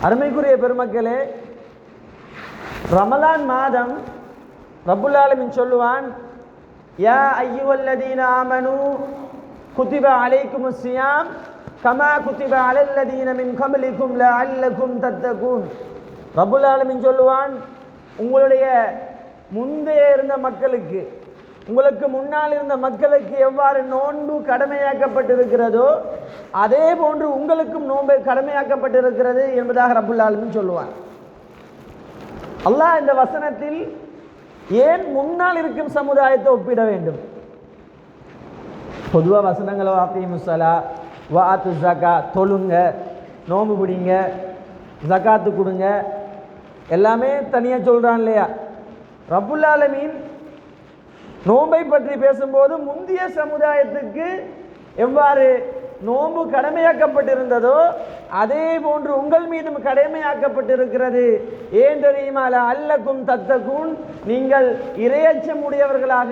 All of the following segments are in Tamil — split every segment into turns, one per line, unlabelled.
அருமைக்குரிய பெருமக்களே ரமலான் மாதம் ரபுல்லாலமின் சொல்லுவான் யா ஐயுவல்லதீன ஆமனு குதிப அலைக்கும் சியாம் கமா குதிப அலல்லதீன மின் கமலிக்கும் ல தத்தகூன். ரப்புல் ரபுல்லாலமின் சொல்லுவான் உங்களுடைய முந்தைய இருந்த மக்களுக்கு உங்களுக்கு முன்னால் இருந்த மக்களுக்கு எவ்வாறு நோன்பு கடமையாக்கப்பட்டிருக்கிறதோ அதே போன்று உங்களுக்கும் நோன்பு கடமையாக்கப்பட்டிருக்கிறது என்பதாக ரப்புல் சொல்லுவார். சொல்லுவான் அல்லாஹ் இந்த வசனத்தில் ஏன் முன்னால் இருக்கும் சமுதாயத்தை ஒப்பிட வேண்டும்? பொதுவாக வசனங்களை வாத்தி முசலா வாத்து ஜக்கா தொழுங்க நோம்பு பிடிங்க ஜக்காத்து கொடுங்க எல்லாமே தனியாக சொல்கிறான் இல்லையா? ரப்புல் நோன்பை பற்றி பேசும்போது முந்தைய சமுதாயத்துக்கு எவ்வாறு நோன்பு கடமையாக்கப்பட்டிருந்ததோ அதே போன்று உங்கள் மீதும் கடமையாக்கப்பட்டிருக்கிறது. ஏன் தெரியுமா? அல்லக்கும் தத்தக்கும் நீங்கள் இரையச்சம் உடையவர்களாக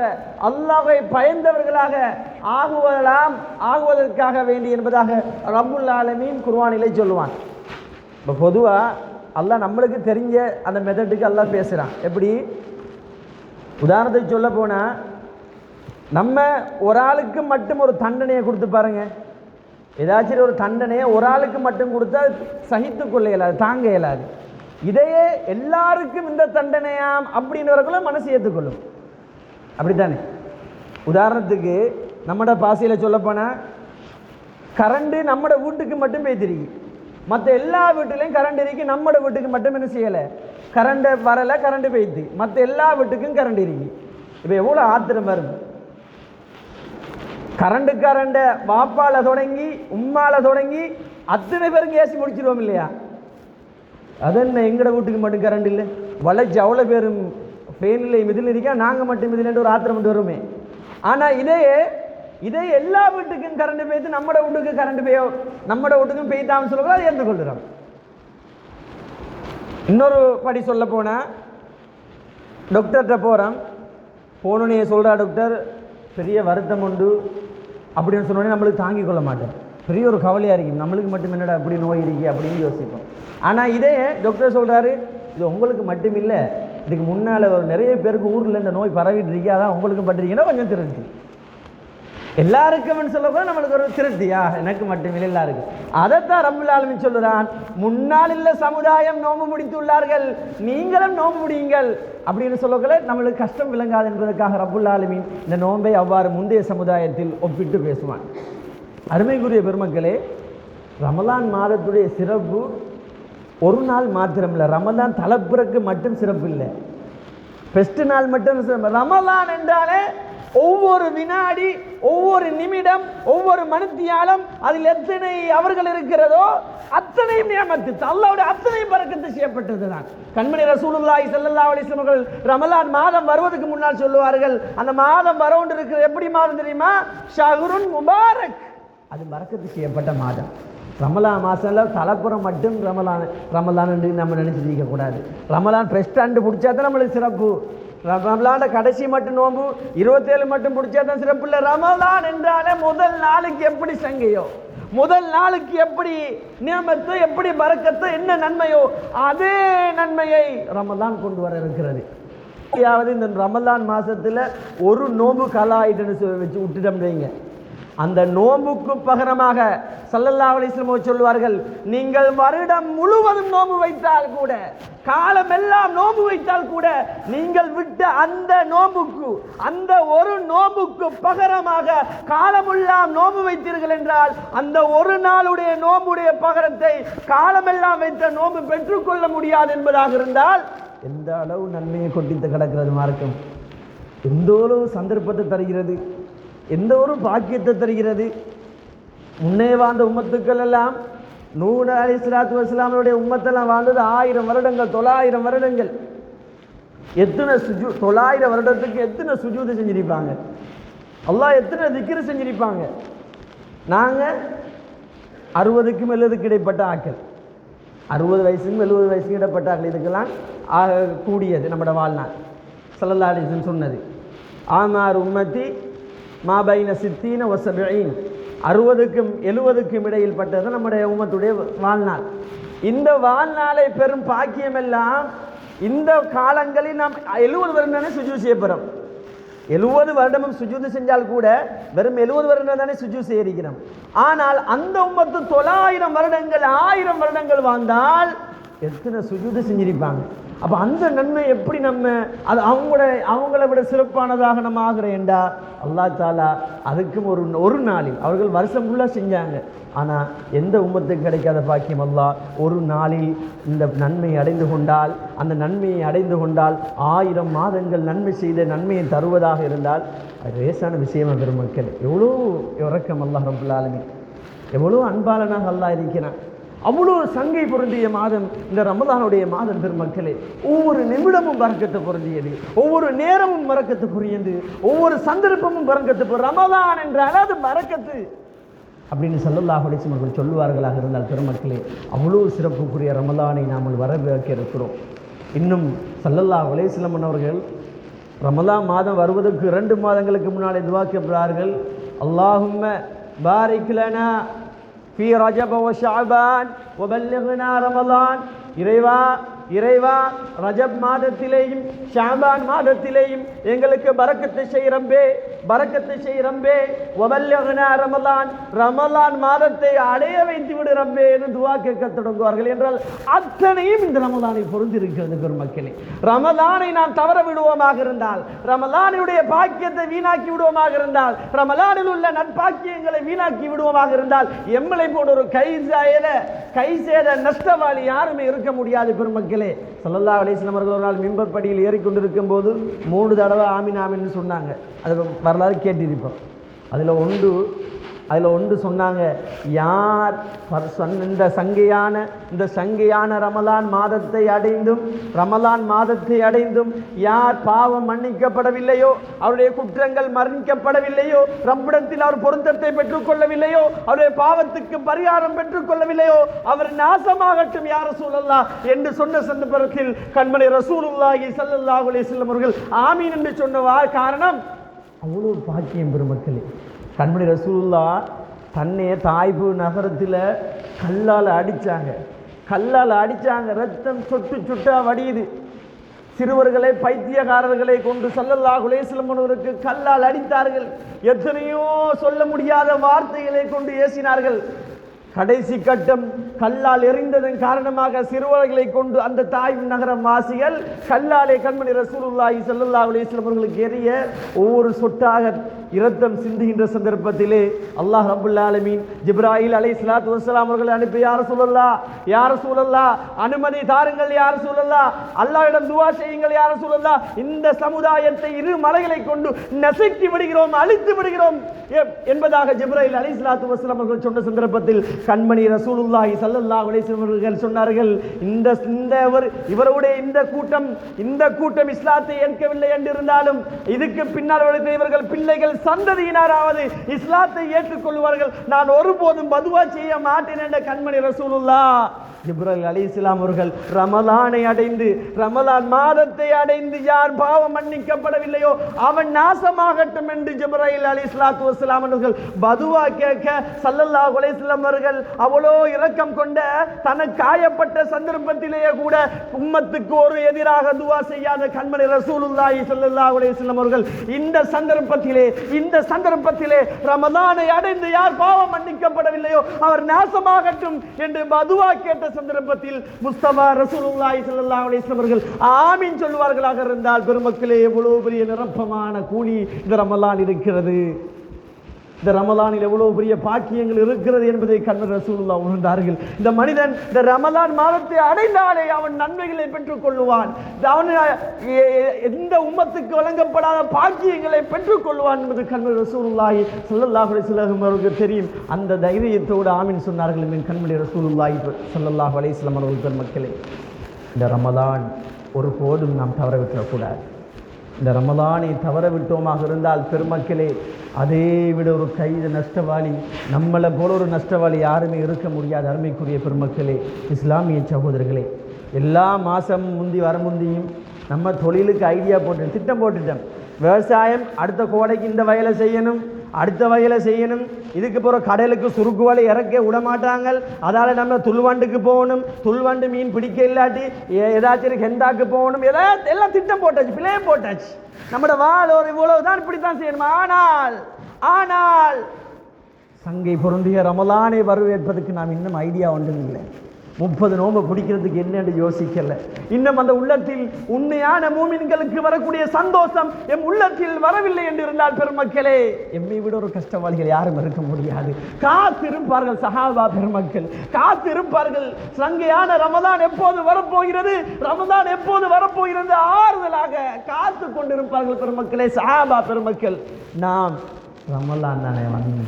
அல்லாஹை பயந்தவர்களாக ஆகுவதெல்லாம் ஆகுவதற்காக வேண்டி என்பதாக ரபுல் ஆலமீன் குர்வானிலை சொல்லுவான். இப்போ பொதுவாக அல்லாஹ் நம்மளுக்கு தெரிஞ்ச அந்த மெத்தடுக்கு எல்லாம் பேசுகிறான் எப்படி? உதாரணத்துக்கு சொல்ல போனால் நம்ம ஒரு ஆளுக்கு மட்டும் ஒரு தண்டனையை கொடுத்து பாருங்க. ஏதாச்சும் ஒரு தண்டனையை ஒரு ஆளுக்கு மட்டும் கொடுத்தா சகித்து கொள்ள இயலாது தாங்க இயலாது. இதையே எல்லாருக்கும் இந்த தண்டனையாம் அப்படின்றவர்களும் மனசு ஏற்றுக்கொள்ளும் அப்படித்தானே? உதாரணத்துக்கு நம்மட பாசையில் சொல்லப்போனால் கரண்டு நம்மட வீட்டுக்கு மட்டும் பேத்திருக்கு மற்ற எல்லா வீட்டுலேயும் கரண்ட் இருக்கு நம்மட வீட்டுக்கு மட்டும் என்ன செய்யலை? கரண்ட் வரலை கரண்ட் பெய்த்து மற்ற எல்லா வீட்டுக்கும் கரண்ட் இருக்கு இப்போ எவ்வளோ ஆத்திரம் வரும் கரண்டு கரண்ட வாப்பால தொடங்கி உம்மால தொடங்கி அத்தனை பேருக்கு ஏசி முடிச்சிருவோம் இல்லையா? அது என்ன எங்கட வீட்டுக்கு மட்டும் கரண்ட் இல்லை? வளைச்சு அவ்வளோ பேரும் ஃபெயினில் மிதில் இருக்கா? நாங்கள் மட்டும் மிதில் ஒரு ஆத்திரம் மட்டும் வருமே. ஆனால் இதே இதே எல்லா வீட்டுக்கும் கரண்ட் பெய்து நம்மட வீட்டுக்கு கரண்ட் பெய்யும் நம்மட வீட்டுக்கும் பெய்தான்னு சொல்லுவோம் அதை ஏற்றுக்கொள்கிறோம் இன்னொரு படி சொல்ல போனால் டாக்டர்கிட்ட போகிறேன் போனோன்னே சொல்கிறா டாக்டர் பெரிய வருத்தம் உண்டு. அப்படின்னு சொன்னோடனே நம்மளுக்கு தாங்கிக் கொள்ள மாட்டேன். பெரிய ஒரு கவலையாக இருக்கும் நம்மளுக்கு மட்டும் என்னடா அப்படி நோய் இருக்கு அப்படின்னு யோசிப்போம். ஆனால் இதே டாக்டர் சொல்கிறாரு இது உங்களுக்கு மட்டும் இல்லை இதுக்கு முன்னால் ஒரு நிறைய பேருக்கு ஊரில் இந்த நோய் பரவிட்டு இருக்கு. அதான் உங்களுக்கு பட்டிருக்கீங்கன்னா கொஞ்சம் தெரிஞ்சு எல்லாருக்கும்னு சொல்லக்கூட நம்மளுக்கு ஒரு திருப்தியா? எனக்கு மட்டுமில்லை எல்லாருக்கும். அதைத்தான் ரப்புல் ஆலமீன் சொல்லுறான். முன்னால் இல்ல சமுதாயம் நோம்பு முடித்துள்ளார்கள். நீங்களும் நோம்பு முடியுங்கள். அப்படின்னு சொல்லக்கூட நம்மளுக்கு கஷ்டம் விளங்காது என்பதற்காக ரப்புல் ஆலமீன் இந்த நோன்பை அவ்வாறு முந்தைய சமுதாயத்தில் ஒப்பிட்டு பேசுவான். அருமைக்குரிய பெருமக்களே ரமலான் மாதத்துடைய சிறப்பு ஒரு நாள் மாத்திரம் இல்லை ரமலான் தலைப்புறக்கு மட்டும் சிறப்பு இல்லை. ஃபெஸ்ட் நாள் மட்டும் சிறப்பு. ரமலான் என்றாலே ஒவ்வொரு வினாடி ஒவ்வொரு நிமிடம் ஒவ்வொரு மனுத்தியாலம் அதில் எத்தனை அவர்கள் இருக்கிறதோ அத்தனையும் நியமத்து அல்லாவுடைய அத்தனையும் பறக்கத்து செய்யப்பட்டது தான் கண்மணி ரசூலுல்லாய் செல்லல்லா அலைஹி அவர்கள் ரமலான் மாதம் வருவதற்கு முன்னால் சொல்லுவார்கள் அந்த மாதம் வரவுண்டு இருக்கிறது எப்படி மாதம் தெரியுமா? ஷஹ்ருன் முபாரக். அது மறக்கத்து செய்யப்பட்ட மாதம். ரமலான் மாதம்ல தலைப்புறம் மட்டும் ரமலான் ரமலான் நம்ம நினச்சி இருக்கக்கூடாது ரமலான் பிரஸ்டாண்டு பிடிச்சா தான் நம்மளுக்கு சிறப்பு. ரமலான கடைசி மட்டும் நோம்பு இருபத்தேழு மட்டும் பிடிச்சா தான் சிறப்பு இல்லை ரமலான் என்றாலே முதல் நாளுக்கு எப்படி சங்கையோ? முதல் நாளுக்கு எப்படி நியமத்து எப்படி பறக்கத்து என்ன நன்மையோ அதே நன்மையை ரமலான் கொண்டு வர இருக்கிறது. இந்த ரமலான் மாதத்தில் ஒரு நோம்பு கலாயிட்டுன்னு வச்சு விட்டுட்டோம் வைங்க. அந்த நோம்புக்கு பகரமாக சல்லல்லா அலிஸ்லம் சொல்வார்கள் நீங்கள் வருடம் முழுவதும் நோம்பு வைத்தால் கூட காலமெல்லாம் நோம்பு வைத்தால் கூட நீங்கள் விட்ட அந்த நோம்புக்கு அந்த ஒரு நோம்புக்கு பகரமாக காலமெல்லாம் நோம்பு வைத்தீர்கள் என்றால் அந்த ஒரு நாளுடைய நோம்புடைய பகரத்தை காலமெல்லாம் வைத்த நோம்பு பெற்றுக்கொள்ள முடியாது என்பதாக இருந்தால் எந்த அளவு நன்மையை கொட்டித்து கிடக்கிறது மார்க்கம்? எந்த ஒரு சந்தர்ப்பத்தை தருகிறது? எந்த ஒரு பாக்கியத்தை தருகிறது? முன்னே வாழ்ந்த உம்மத்துக்கள் எல்லாம் நூறு அலி சலாத்து வஸ்லாமனுடைய உம்மத்தெல்லாம் வாழ்ந்தது ஆயிரம் வருடங்கள் தொள்ளாயிரம் வருடங்கள். எத்தனை சுஜு தொள்ளாயிரம் வருடத்துக்கு எத்தனை சுஜூதை செஞ்சிருப்பாங்க? அல்லாஹ் எத்தனை திக்கிற செஞ்சிருப்பாங்க? நாங்கள் அறுபதுக்கும் எழுபதுக்கு இடைப்பட்ட ஆக்கள் அறுபது வயசுக்கும் எழுபது வயசுக்கும் இடைப்பட்ட ஆக்கள் இதுக்கெல்லாம் ஆக கூடியது நம்மளோட வாழ்நாள். சல்லல்லா அலிசன் சொன்னது. ஆமார் உம்மத்தி மாபைன சித்தீன ஒசபீன் அறுபதுக்கும் எழுபதுக்கும் இடையில் பட்டது நம்முடைய உமத்துடைய வாழ்நாள். இந்த வாழ்நாளை பெரும் பாக்கியம் எல்லாம் இந்த காலங்களில் நாம் எழுபது வருடம் தானே சுஜூ செய்யப்படுறோம் எழுபது வருடமும் சுஜூது செஞ்சால் கூட வெறும் எழுபது வருடம் தானே சுஜூ செய்யிருக்கிறோம் ஆனால் அந்த உம்மத்து தொள்ளாயிரம் வருடங்கள் ஆயிரம் வருடங்கள் வாழ்ந்தால் எத்தனை சுஜூது செஞ்சிருப்பாங்க? அப்போ அந்த நன்மை எப்படி நம்ம அது அவங்களோட அவங்கள விட சிறப்பானதாக நம்ம ஆகிறேன்டா அல்லாஹ் தாலா அதுக்கும் ஒரு ஒரு நாளில் அவர்கள் வருஷம் ஃபுல்லாக செஞ்சாங்க. ஆனால் எந்த உம்மத்துக்கு கிடைக்காத பாக்கியம் அல்லா ஒரு நாளில் இந்த நன்மையை அடைந்து கொண்டால் அந்த நன்மையை அடைந்து கொண்டால் ஆயிரம் மாதங்கள் நன்மை செய்த நன்மையை தருவதாக இருந்தால் அது லேசான விஷயமா பெருமக்கள் எவ்வளோ இறக்கம் அல்லா ரபுல் ஆலமீன். எவ்வளோ அன்பாளனாக அல்லாஹ் இருக்கிறான். அவ்வளோ சங்கை பொருந்திய மாதம் இந்த ரமதானுடைய மாதம் பெருமக்களே ஒவ்வொரு நிமிடமும் பறக்கத்து பொருந்தியது ஒவ்வொரு நேரமும் மறக்கத்து புரியது ஒவ்வொரு சந்தர்ப்பமும் பறக்கத்து ரமதான் என்றால் அது மறக்கத்து அப்படின்னு சல்லல்லாஹ் அலைஹி அவர்கள் சொல்லுவார்களாக இருந்தால் பெருமக்களே அவ்வளோ சிறப்புக்குரிய ரமலானை நாம் வரவேற்க இருக்கிறோம். இன்னும் சல்லல்லா அலைஹி அவர்கள் ரமலான் மாதம் வருவதற்கு இரண்டு மாதங்களுக்கு முன்னால் துவா அல்லாஹும்ம பாரிக் லனா ஃபீ ரஜப வ ஷஅபான் வபல்லிக்னா ரமலான் இறைவா இறைவா ரஜப் மாதத்திலேயும் ஷாபான் மாதத்திலேயும் எங்களுக்கு பரக்கத்தை செய்கிறம்பே பரக்கத்தை செய்கிறம்பே ஒவல்யகனா ரமலான் ரமலான் மாதத்தை அடைய வைத்து விடு ரம்பே என்று துவா கேட்க தொடங்குவார்கள் என்றால் அத்தனையும் இந்த ரமலானை பொருந்திருக்கிறது பெருமக்களே. ரமலானை நாம் தவற விடுவோமாக இருந்தால் ரமலானுடைய பாக்கியத்தை வீணாக்கி விடுவோமாக இருந்தால் ரமலானில் உள்ள நட்பாக்கியங்களை வீணாக்கி விடுவோமாக இருந்தால் எம்மளை போன்ற ஒரு கை சேத கை சேத நஷ்டவாளி யாருமே இருக்க முடியாது பெருமக்கள். ஸல்லல்லாஹு அலைஹி வஸல்லம் அவர்கள் ஒரு நாள் மிம்பர் படியில் ஏறிக்கொண்டிருக்கும் போது மூணு தடவை ஆமீன் ஆமின்னு சொன்னாங்க. அது வரலாறு கேட்டிருப்போம். அதில் ஒன்று அதில் ஒன்று சொன்னாங்க யார் இந்த சங்கையான இந்த சங்கையான ரமலான் மாதத்தை அடைந்தும் ரமலான் மாதத்தை அடைந்தும் யார் பாவம் மன்னிக்கப்படவில்லையோ அவருடைய குற்றங்கள் மன்னிக்கப்படவில்லையோ ரம்பிடத்தில் அவர் பொருத்தத்தை பெற்றுக்கொள்ளவில்லையோ அவருடைய பாவத்துக்கு பரிகாரம் பெற்றுக்கொள்ளவில்லையோ அவர் நாசமாகட்டும் யார் சூழல்லா என்று சொன்ன சந்தர்ப்பத்தில் கண்மணி ரசூலுல்லாஹி ஸல்லல்லாஹு அலைஹி வஸல்லம் அவர்கள் ஆமீன் என்று சொன்ன காரணம் அவ்வளோ பாக்கியம் பெருமக்களே கண்மணி ரசூல்லா தன்னை தாய்பு நகரத்தில் கல்லால் அடித்தாங்க கல்லால் அடித்தாங்க ரத்தம் சொட்டு சுட்டாக வடியுது. சிறுவர்களை பைத்தியக்காரர்களை கொண்டு சல்லல்லா அலைஹி கல்லால் அடித்தார்கள். எத்தனையோ சொல்ல முடியாத வார்த்தைகளை கொண்டு ஏசினார்கள். கடைசி கட்டம் கல்லால் எறிந்ததன் காரணமாக சிறுவர்களை கொண்டு அந்த தாய் நகரம் வாசிகள் கல்லாலே கண்மணி ரசூலுல்லாஹி ஸல்லல்லாஹு அலைஹி வஸல்லம் அவர்களுக்கு எரிய ஒவ்வொரு சொட்டாக இரத்தம் சிந்துகின்ற சந்தர்ப்பத்திலே அல்லாஹ் ரப்புல் ஆலமீன் ஜிப்ராயில் அலைஹிஸ்ஸலாத்து வஸ்ஸலாம் அவர்களை அனுப்பி யார் சூழல்லா யார் சூழல்லா அனுமதி தாருங்கள் யார் சூழல்லா அல்லாஹ்விடம் துவா செய்யுங்கள் யார் சூழல்லா இந்த சமுதாயத்தை இரு மலைகளை கொண்டு நசுக்கி விடுகிறோம் அழித்து விடுகிறோம் எ- என்பதாக ஜிப்ராயில் அலைஹிஸ்ஸலாத்து வஸ்ஸலாம் அவர்கள் சொன்ன சந்தர்ப்பத்தில் கண்மணி ரசூலுல்லாஹி சல்லல்லா அவர்கள் சொன்னார்கள் இந்த இந்த இவர் இவருடைய இந்த கூட்டம் இந்த கூட்டம் இஸ்லாத்தை ஏற்கவில்லை என்றிருந்தாலும் இதுக்கு பின்னால் வளர்த்த இவர்கள் பிள்ளைகள் சந்ததியினராவது இஸ்லாத்தை ஏற்றுக்கொள்வார்கள். நான் ஒருபோதும் பதுவா செய்ய மாட்டேன் என்ற கண்மணி ரசூலுல்லா ஜிப்ரல் அலி இஸ்லாம் அவர்கள் ரமலானை அடைந்து ரமலான் மாதத்தை அடைந்து யார் பாவம் மன்னிக்கப்படவில்லையோ அவன் நாசமாகட்டும் என்று ஜிப்ரல் அலி இஸ்லாத்து வஸ்லாம் அவர்கள் பதுவா கேட்க சல்லல்லா அலைஹி அவர்கள் அவ்வளோ இரக்கம் கொண்ட தனக்கு காயப்பட்ட சந்தர்ப்பத்திலேயே கூட உம்மத்துக்கு ஒரு எதிராக துவா செய்யாத கண்மணி ரசூலுல்லாஹி சல்லல்லா அலைஹி அவர்கள் இந்த சந்தர்ப்பத்திலே இந்த சந்தர்ப்பத்திலே ரமலானை அடைந்து யார் பாவம் மன்னிக்கப்படவில்லையோ அவர் நாசமாகட்டும் என்று பதுவா கேட்ட சந்தர்ப்பத்தில் முஸ்தபா ரசூலுல்லாஹி ஸல்லல்லாஹு அலைஹி வஸல்லம் அவர்கள் ஆமீன் சொல்வார்களாக இருந்தால் பெருமக்களே எவ்வளவு பெரிய நிரப்பமான கூலி இந்த ரமலான் இருக்கிறது. இந்த ரமலானில் எவ்வளவு பெரிய பாக்கியங்கள் இருக்கிறது என்பதை கண்ணர் ரசூலுல்லா உணர்ந்தார்கள். இந்த மனிதன் இந்த ரமலான் மாதத்தை அடைந்தாலே அவன் நன்மைகளை பெற்றுக் கொள்ளுவான். அவன் எந்த உம்மத்துக்கு வழங்கப்படாத பாக்கியங்களை பெற்றுக் கொள்வான் என்பது கண்ணர் ரசூலுல்லாஹி ஸல்லல்லாஹு சிலகம் அவர்களுக்கு தெரியும். அந்த தைரியத்தோடு ஆமீன் சொன்னார்கள் என் கண்மணி ரசூலுல்லாஹி ஸல்லல்லாஹு அலைஹி வஸல்லம் அவர்கள் மக்களே இந்த ரமலான் ஒருபோதும் நாம் தவறவிட்டக்கூடாது இந்த ரமலானை தவற விட்டோமாக இருந்தால் பெருமக்களே அதே விட ஒரு கைது நஷ்டவாளி நம்மளை போல ஒரு நஷ்டவாளி யாருமே இருக்க முடியாது அருமைக்குரிய பெருமக்களே இஸ்லாமிய சகோதரர்களே. எல்லா மாதம் முந்தி வர முந்தியும் நம்ம தொழிலுக்கு ஐடியா போட்டு திட்டம் போட்டுட்டோம். விவசாயம் அடுத்த கோடைக்கு இந்த வயலை செய்யணும். அடுத்த வகையில் செய்யணும். இதுக்கு போகிற கடலுக்கு சுருக்கு வலை இறக்க விட மாட்டாங்க அதால் நம்ம துள்வண்டுக்கு போகணும். துள்வண்டு மீன் பிடிக்க இல்லாட்டி ஏ- ஏதாச்சும் ஹெந்தாக்கு போகணும். ஏதாவது எல்லாம் திட்டம் போட்டாச்சு பிள்ளையும் போட்டாச்சு. நம்மட வாழ் ஒரு இவ்வளவு தான் இப்படி தான் செய்யணும்? ஆனால் ஆனால் சங்கை பொருந்திய ரமலானை வரவேற்பதற்கு நாம் இன்னும் ஐடியா ஒன்றும் இல்லை. முப்பது நோம்பை பிடிக்கிறதுக்கு என்னன்னு யோசிக்கல. இன்னும் அந்த உள்ளத்தில் உண்மையான மூமின்களுக்கு வரக்கூடிய சந்தோஷம் எம் உள்ளத்தில் வரவில்லை என்று இருந்தால் பெருமக்களே எம்மை விட ஒரு கஷ்டவாளிகள் யாரும் இருக்க முடியாது. காத்திருப்பார்கள் சஹாபா பெருமக்கள். காத்திருப்பார்கள். சங்கையான ரமதான் எப்போது வரப்போகிறது? ரமதான் எப்போது வரப்போகிறது? ஆறுதலாக காத்து கொண்டிருப்பார்கள் பெருமக்களே சஹாபா பெருமக்கள். நாம் ரமலான் தானே வந்து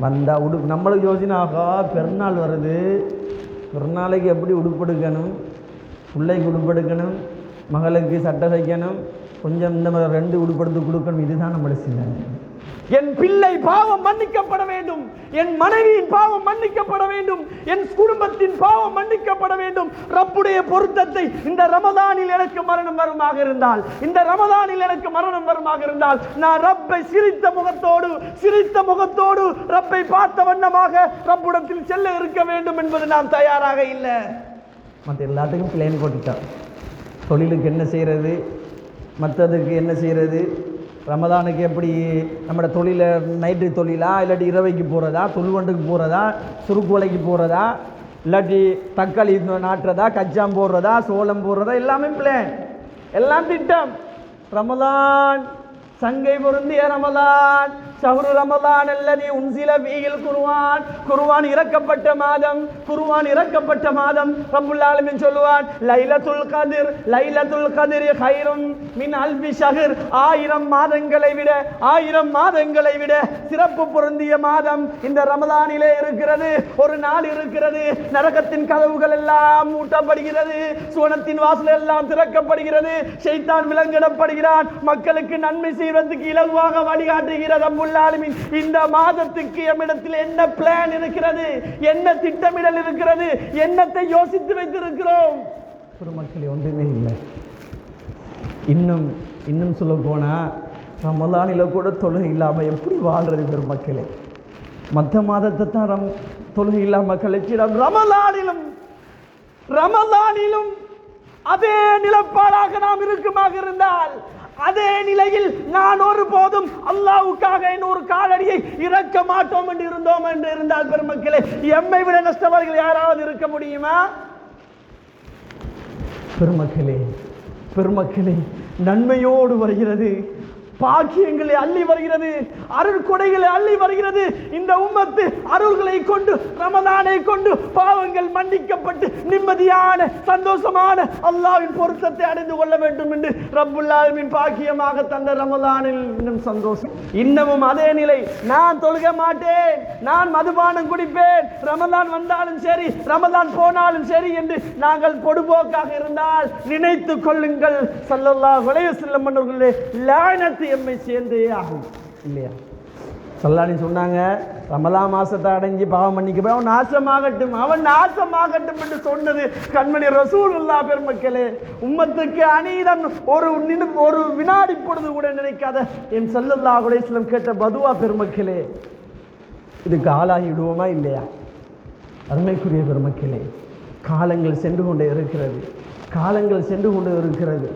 வந்தால் உடு நம்மளுக்கு யோசனை ஆகா பெருநாள் வருது. பெருநாளைக்கு எப்படி உடுப்படுக்கணும்? பிள்ளைக்கு உடுப்படுக்கணும்? மகளுக்கு சட்டை தைக்கணும்? கொஞ்சம் இந்த மாதிரி ரெண்டு உடுப்படுத்து கொடுக்கணும். இதுதான் நம்மளோட சிந்தனை. என் பிள்ளை பாவம் மன்னிக்கப்பட வேண்டும். என் மனைவியின் பாவம் மன்னிக்கப்பட வேண்டும். என் குடும்பத்தின் பாவம் மன்னிக்கப்பட வேண்டும். ரப்புடைய பொருத்தத்தை இந்த ரமதானில் எனக்கு மரணம் வருமாக இருந்தால் இந்த ரமதானில் எனக்கு மரணம் வருமாக இருந்தால் நான் ரப்பை சிரித்த முகத்தோடு சிரித்த முகத்தோடு ரப்பை பார்த்த வண்ணமாக ரப்புடத்தில் செல்ல இருக்க வேண்டும் என்பது நான் தயாராக இல்லை. மற்ற எல்லாத்துக்கும் பிளேன் போட்டுட்டான். தொழிலுக்கு என்ன செய்கிறது மற்றதுக்கு என்ன செய்கிறது ரமதானுக்கு எப்படி நம்மளோட தொழிலை நைட்டு தொழிலா இல்லாட்டி இரவைக்கு போகிறதா தொல்வண்டுக்கு போகிறதா சுருக்குவலைக்கு போகிறதா இல்லாட்டி தக்காளி நாட்டுறதா கச்சாம் போடுறதா சோளம் போடுறதா எல்லாமே பிளான் எல்லாம் திட்டம். ரமதான் சங்கை பொருந்திய ரமதான். ஷஹ்ரு ரமதான் அல்லது உன்சில வீயில் குருவான். குருவான் இறக்கப்பட்ட மாதம் குருவான் இறக்கப்பட்ட மாதம் ரப்புல் சொல்லுவான் லைலத்துல் கதிர் லைலத்துல் கதிர் ஹைரும் மின் அல்பி ஷஹர். ஆயிரம் மாதங்களை விட ஆயிரம் மாதங்களை விட சிறப்பு பொருந்திய மாதம் இந்த ரமதானிலே இருக்கிறது. ஒரு நாள் இருக்கிறது. நரகத்தின் கதவுகள் எல்லாம் மூட்டப்படுகிறது. சுவனத்தின் வாசல் எல்லாம் திறக்கப்படுகிறது. ஷைத்தான் விலங்கிடப்படுகிறான். மக்களுக்கு நன்மை செய்வதற்கு இலகுவாக வழிகாட்டுகிற இந்த மாதத்துக்கு எம்மிடத்தில் என்ன பிளான் இருக்கிறது? என்ன திட்டமிடல் இருக்கிறது? என்னத்தை யோசித்து வைத்திருக்கிறோம்? பெருமக்களே ஒன்றுமே இல்லை. இன்னும் இன்னும் சொல்ல போனா ரமலானில் கூட தொழுகை இல்லாமல் எப்படி வாழ்றது பெருமக்களே மற்ற மாதத்தை தான் ரம் தொழுகை இல்லாமல் கழிச்சிடம். ரமலானிலும் ரமலானிலும் அதே நிலப்பாடாக நாம் இருக்குமாக இருந்தால் அதே நிலையில் நான் ஒருபோதும் அல்லாவுக்காக என் ஒரு காலடியை இறக்க மாட்டோம் என்று இருந்தோம் என்று இருந்தால் பெருமக்களே எம்மை விட நஷ்டவாதிகள் யாராவது இருக்க முடியுமா? பெருமக்களே பெருமக்களே நன்மையோடு வருகிறது. பாக்கியங்களை அள்ளி வருகிறது அருள் கொடைகளை அள்ளி வருகிறது. இந்த உம்மத்து அருள்களை கொண்டு ரமதானை கொண்டு பாவங்கள் மன்னிக்கப்பட்டு நிம்மதியான சந்தோஷமான அல்லாஹ்வின் பொருத்தத்தை அடைந்து கொள்ள வேண்டும் என்று ரப்புல்லாவின் பாக்கியமாக தந்த ரமதானில் இன்னும் சந்தோஷம். இன்னமும் அதே நிலை. நான் தொழுக மாட்டேன். நான் மதுபானம் குடிப்பேன். ரமதான் வந்தாலும் சரி ரமதான் போனாலும் சரி என்று நாங்கள் பொடுபோக்காக இருந்தால் நினைத்துக் கொள்ளுங்கள். சல்லல்லாஹு அலைஹி மன்னர்களே லாயனத்தில் அது எம்மை சேர்ந்தே ஆகும். இல்லையா? சல்லாடி சொன்னாங்க ரமலா மாசத்தை அடைஞ்சு பாவம் மன்னிக்க போய் அவன் நாசமாகட்டும் அவன் நாசமாகட்டும் என்று சொன்னது கண்மணி ரசூலுல்லா பெருமக்களே. உம்மத்துக்கு அநீதம் ஒரு நின்று ஒரு வினாடி பொழுது கூட நினைக்காத என் சல்லல்லா குலேஸ்லம் கேட்ட பதுவா பெருமக்களே. இதுக்கு ஆளாகிடுவோமா இல்லையா? அருமைக்குரிய பெருமக்களே காலங்கள் சென்று கொண்டே இருக்கிறது காலங்கள் சென்று கொண்டு இருக்கிறது.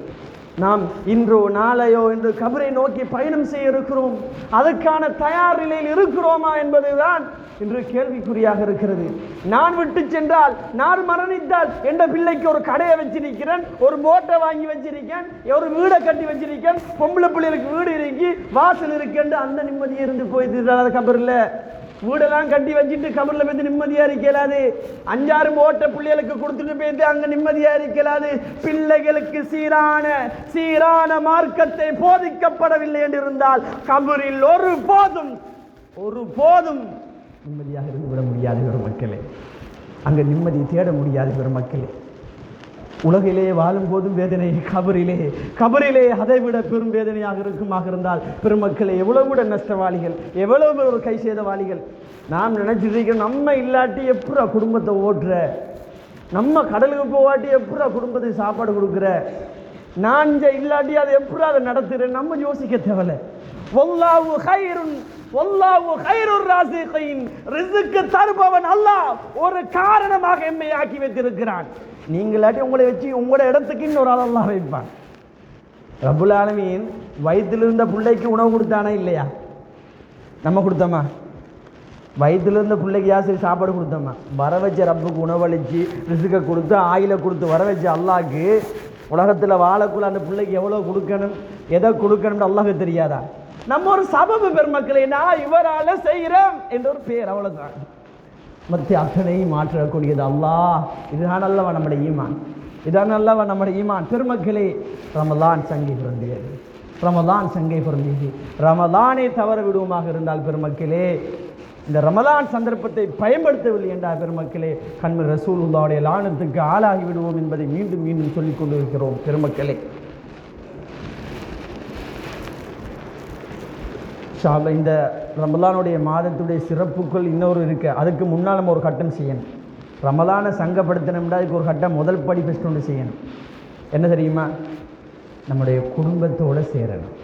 நாம் இன்றோ நாளையோ என்று கபரை நோக்கி பயணம் செய்ய இருக்கிறோம் அதற்கான தயார் நிலையில் இருக்கிறோமா என்பதுதான் இன்று கேள்விக்குறியாக இருக்கிறது. நான் விட்டு சென்றால் நான் மரணித்தால் எந்த பிள்ளைக்கு ஒரு கடையை வச்சிருக்கிறேன் ஒரு மோட்டை வாங்கி வச்சிருக்கேன் ஒரு வீடை கட்டி வச்சிருக்கேன் பொம்பளை பிள்ளைகளுக்கு வீடு இருக்கு வாசல் இருக்குன்னு அந்த நிம்மதியை இருந்து போய் திருடாத கபரில் வீடெல்லாம் கட்டி வச்சுட்டு கபரில் போய் நிம்மதியாக இருக்கலாது. அஞ்சாறு ஓட்ட பிள்ளைகளுக்கு கொடுத்துட்டு போயிட்டு அங்கே நிம்மதியாக இருக்கலாது. பிள்ளைகளுக்கு சீரான சீரான மார்க்கத்தை போதிக்கப்படவில்லை என்று இருந்தால் கபரில் ஒரு போதும் ஒரு போதும் நிம்மதியாக இருந்து விட முடியாது பெரும் மக்களே. அங்கே நிம்மதி தேட முடியாது பெரும் மக்களே. உலகிலே வாழும் போதும் வேதனை கபரிலே. கபரிலே அதைவிட பெரும் வேதனையாக இருக்குமாக இருந்தால் பெருமக்களை எவ்வளவு விட நஷ்டவாளிகள் எவ்வளவு ஒரு கை சேதவாளிகள் நாம் நினைச்சிருக்கிறோம் நம்ம இல்லாட்டி எப்படா குடும்பத்தை ஓட்டுற? நம்ம கடலுக்கு போவாட்டி எப்படா குடும்பத்துக்கு சாப்பாடு கொடுக்குற? நான் இங்க இல்லாட்டி அதை எப்படா அதை நடத்துகிறேன் நம்ம யோசிக்க தேவையில்ல. வல்லாஹு கைருன் வல்லாஹு கைருர் ராசிகீன். ரிசுக்கு தருபவன் அல்லாஹ் ஒரு காரணமாக எம்மை ஆக்கி வைத்திருக்கிறான். நீங்களாட்டி உங்களை வச்சு உங்களோட இடத்துக்கு இன்னொரு ஆள் அல்லாஹ் வைப்பான் ரபுல் ஆலமீன் வயிற்றில் இருந்த பிள்ளைக்கு உணவு கொடுத்தானா இல்லையா? நம்ம கொடுத்தோமா? வயிற்றுல இருந்த பிள்ளைக்கு யார் சரி சாப்பாடு கொடுத்தோமா? வர வச்ச ரப்புக்கு உணவளிச்சு ரிசுக்கை கொடுத்து ஆயில கொடுத்து வர வச்ச அல்லாக்கு உலகத்தில் வாழக்குள்ள அந்த பிள்ளைக்கு எவ்வளோ கொடுக்கணும் எதை கொடுக்கணும்னு அல்லாஹ்க்கு தெரியாதா? நம்ம ஒரு சபபு பெருமக்களை நான் இவரால் செய்கிறோம் என்ற ஒரு பேர் அவ்வளோதான் மற்ற அத்தனையும் மாற்றக்கூடியது. அல்லாஹ் இதுதான் அல்லவா நம்முடைய ஈமான். இதான் அல்லவா நம்முடைய ஈமான். திருமக்களே ரமலான் சங்கை பிறந்தியது ரமலான் சங்கை பொருந்தியது. ரமலானை தவற விடுவோமாக இருந்தால் பெருமக்களே இந்த ரமலான் சந்தர்ப்பத்தை பயன்படுத்தவில்லை என்றால் பெருமக்களே கண்மர் ரசூலுல்லாவுடைய லானத்துக்கு ஆளாகி விடுவோம் என்பதை மீண்டும் மீண்டும் சொல்லிக் கொண்டிருக்கிறோம். பெருமக்களே ஷால இந்த ரமலானுடைய மாதத்துடைய சிறப்புகள் இன்னொரு இருக்குது அதுக்கு முன்னால் நம்ம ஒரு கட்டம் செய்யணும். ரமலானை சங்கப்படுத்தணும்னா அதுக்கு ஒரு கட்டம் முதல் படி ஃபஸ்ட் ஒன்று செய்யணும். என்ன தெரியுமா? நம்முடைய குடும்பத்தோடு சேரணும்.